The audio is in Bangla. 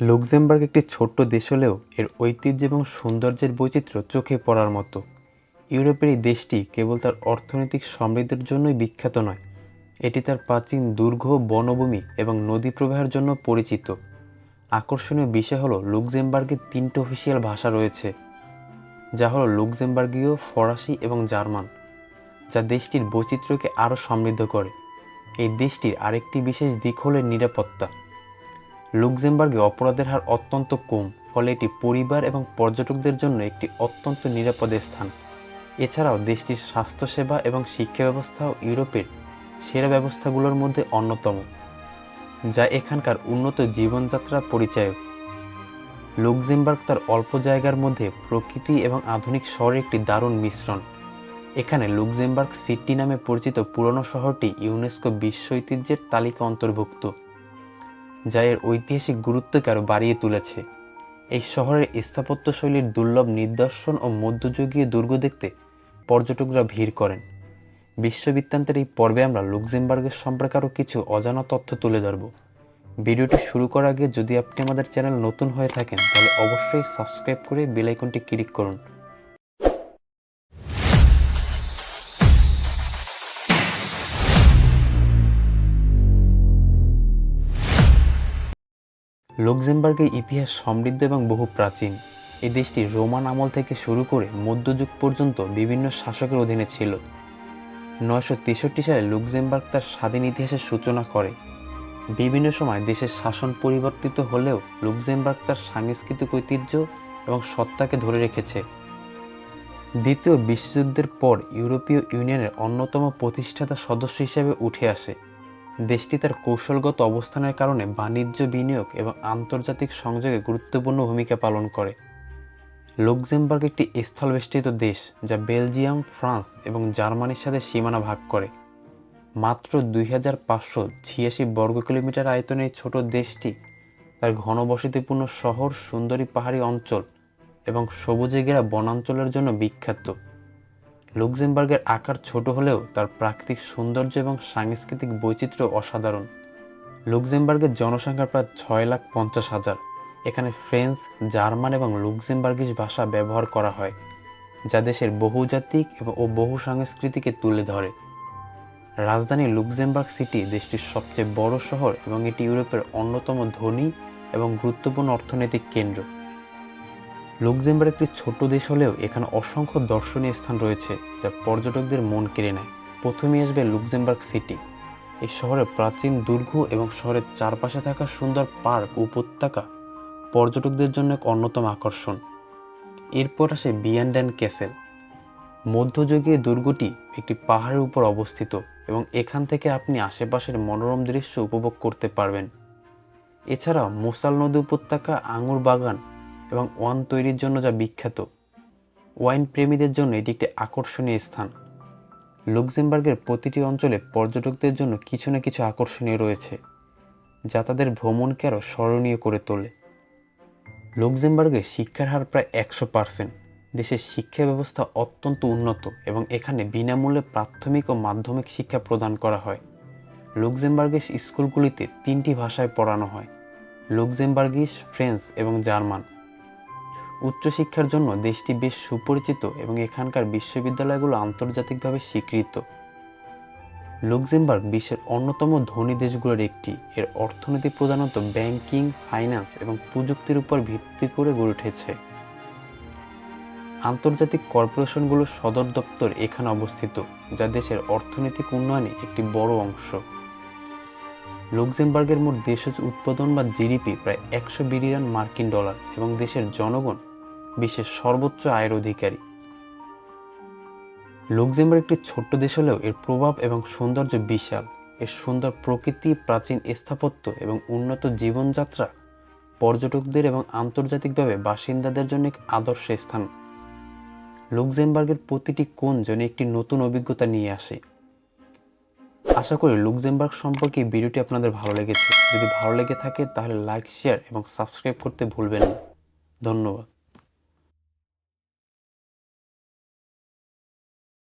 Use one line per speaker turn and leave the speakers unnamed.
লুক্সেমবার্গ একটি ছোট্ট দেশ হলেও এর ঐতিহ্য এবং সৌন্দর্যের বৈচিত্র্য চোখে পড়ার মতো। ইউরোপের এই দেশটি কেবল তার অর্থনৈতিক সমৃদ্ধির জন্যই বিখ্যাত নয়, এটি তার প্রাচীন দুর্গ, বনভূমি এবং নদী প্রবাহের জন্য পরিচিত। আকর্ষণীয় বিষয় হলো লুক্সেমবার্গের তিনটি অফিসিয়াল ভাষা রয়েছে, যা হলো লুক্সেমবার্গীয়, ফরাসি এবং জার্মান, যা দেশটির বৈচিত্র্যকে আরও সমৃদ্ধ করে। এই দেশটির আরেকটি বিশেষ দিক হলো নিরাপত্তা। লুক্সেমবার্গে অপরাধের হার অত্যন্ত কম, ফলে এটি পরিবার এবং পর্যটকদের জন্য একটি অত্যন্ত নিরাপদ স্থান। এছাড়াও দেশটির স্বাস্থ্যসেবা এবং শিক্ষা ব্যবস্থাও ইউরোপের সেরা ব্যবস্থাগুলোর মধ্যে অন্যতম, যা এখানকার উন্নত জীবনযাত্রা পরিচায়ক। লুক্সেমবার্গ তার অল্প জায়গার মধ্যে প্রকৃতি এবং আধুনিক শহরের একটি দারুণ মিশ্রণ। এখানে লুক্সেমবার্গ সিটি নামে পরিচিত পুরনো শহরটি ইউনেস্কো বিশ্ব ঐতিহ্যের তালিকা অন্তর্ভুক্ত। যা এর ঐতিহাসিক গুরুত্বকে আরও বাড়িয়ে তুলেছে। এই শহরের স্থাপত্যশৈলীর দুর্লভ নিদর্শন ও মধ্যযুগীয় দুর্গ দেখতে পর্যটকরা ভিড় করেন। বিশ্ববৃত্তান্তের এই পর্বে আমরা লুক্সেমবার্গের সম্পর্কে আরও কিছু অজানা তথ্য তুলে ধরব। ভিডিওটি শুরু করার আগে যদি আপনি আমাদের চ্যানেল নতুন হয়ে থাকেন, তাহলে অবশ্যই সাবস্ক্রাইব করে বেল আইকনটি ক্লিক করুন। লুক্সেমবার্গের ইতিহাস সমৃদ্ধ এবং বহু প্রাচীন। এই দেশটি রোমান আমল থেকে শুরু করে মধ্যযুগ পর্যন্ত বিভিন্ন শাসকের অধীনে ছিল। নয়শো তেষট্টি সালে লুক্সেমবার্গ তার স্বাধীন ইতিহাসের সূচনা করে। বিভিন্ন সময় দেশের শাসন পরিবর্তিত হলেও লুক্সেমবার্গ তার সাংস্কৃতিক ঐতিহ্য এবং সত্তাকে ধরে রেখেছে। দ্বিতীয় বিশ্বযুদ্ধের পর ইউরোপীয় ইউনিয়নের অন্যতম প্রতিষ্ঠাতা সদস্য হিসেবে উঠে আসে। দেশটি তার কৌশলগত অবস্থানের কারণে বাণিজ্য বিনিয়োগ এবং আন্তর্জাতিক সংযোগে গুরুত্বপূর্ণ ভূমিকা পালন করে। লুক্সেমবার্গ একটি স্থলবেষ্টিত দেশ যা বেলজিয়াম, ফ্রান্স এবং জার্মানির সাথে সীমানা ভাগ করে। মাত্র দুই হাজার পাঁচশো ছিয়াশি বর্গ কিলোমিটার আয়তনের ছোট দেশটি তার ঘনবসতিপূর্ণ শহর সুন্দরী পাহাড়ি অঞ্চল এবং সবুজে ঘেরা বনাঞ্চলের জন্য বিখ্যাত। লুক্সেমবার্গের আকার ছোট হলেও তার প্রাকৃতিক সৌন্দর্য এবং সাংস্কৃতিক বৈচিত্র্য অসাধারণ। লুক্সেমবার্গের জনসংখ্যা প্রায় ছয় লাখ পঞ্চাশ হাজার। এখানে ফ্রেঞ্চ, জার্মান এবং লুক্সেমবার্গিস ভাষা ব্যবহার করা হয়, যা দেশের বহুজাতিক এবং ও বহু সংস্কৃতিকে তুলে ধরে। রাজধানী লুক্সেমবার্গ সিটি দেশটির সবচেয়ে বড় শহর এবং এটি ইউরোপের অন্যতম ধনী এবং গুরুত্বপূর্ণ অর্থনৈতিক কেন্দ্র। লুক্সেমবার্গ একটি ছোট দেশ হলেও এখানে অসংখ্য দর্শনীয় স্থান রয়েছে যা পর্যটকদের মন কেড়ে নেয়। প্রথমেই আসবে লুক্সেমবার্গ সিটি। এই শহরের প্রাচীন, দুর্গ এবং শহরের চারপাশে থাকা সুন্দর পার্ক, উপত্যকা পর্যটকদের জন্য এক অন্যতম আকর্ষণ। এরপর আসে বিয়ান্ড্যান ক্যাসেল। মধ্যযুগীয় দুর্গটি একটি পাহাড়ের উপর অবস্থিত এবং এখান থেকে আপনি আশেপাশের মনোরম দৃশ্য উপভোগ করতে পারবেন। এছাড়া মোসাল নদী উপত্যকা, আঙুর বাগান এবং ওয়াইন তৈরির জন্য যা বিখ্যাত, ওয়াইন প্রেমীদের জন্য এটি একটি আকর্ষণীয় স্থান। লুক্সেমবার্গের প্রতিটি অঞ্চলে পর্যটকদের জন্য কিছু না কিছু আকর্ষণীয় রয়েছে, যা তাদের ভ্রমণকে আরও স্মরণীয় করে তোলে। লুক্সেমবার্গে শিক্ষার হার প্রায় একশো পার্সেন্ট। দেশের শিক্ষা ব্যবস্থা অত্যন্ত উন্নত এবং এখানে বিনামূল্যে প্রাথমিক ও মাধ্যমিক শিক্ষা প্রদান করা হয়। লুক্সেমবার্গের স্কুলগুলিতে তিনটি ভাষায় পড়ানো হয় লুক্সেমবার্গিস ফ্রেঞ্চ এবং জার্মান। উচ্চশিক্ষার জন্য দেশটি বেশ সুপরিচিত এবং এখানকার বিশ্ববিদ্যালয়গুলো আন্তর্জাতিকভাবে স্বীকৃত। লুক্সেমবার্গ বিশ্বের অন্যতম ধনী দেশগুলোর একটি। এর অর্থনীতি প্রধানত ব্যাংকিং, ফাইন্যান্স এবং প্রযুক্তির উপর ভিত্তি করে গড়ে উঠেছে। আন্তর্জাতিক কর্পোরেশনগুলোর সদর দপ্তর এখানে অবস্থিত, যা দেশের অর্থনৈতিক উন্নয়নে একটি বড় অংশ। লুক্সেমবার্গের মোট দেশজ উৎপাদন বা জিডিপি প্রায় একশো বিলিয়ন মার্কিন ডলার এবং দেশের জনগণ বিশ্বের সর্বোচ্চ আয়ের অধিকারী। লুক্সেমবার্গ একটি ছোট্ট দেশ হলেও এর প্রভাব এবং সৌন্দর্য বিশাল। এর সুন্দর প্রকৃতি, প্রাচীন স্থাপত্য এবং উন্নত জীবনযাত্রা পর্যটকদের এবং আন্তর্জাতিকভাবে বাসিন্দাদের জন্য এক আদর্শ স্থান। লুক্সেমবার্গের প্রতিটি কোণ যেন একটি নতুন অভিজ্ঞতা নিয়ে আসে। আশা করি লুক্সেমবার্গ সম্পর্কে এই ভিডিওটি আপনাদের ভালো লেগেছে। যদি ভালো লেগে থাকে তাহলে লাইক, শেয়ার এবং সাবস্ক্রাইব করতে ভুলবেন না। ধন্যবাদ।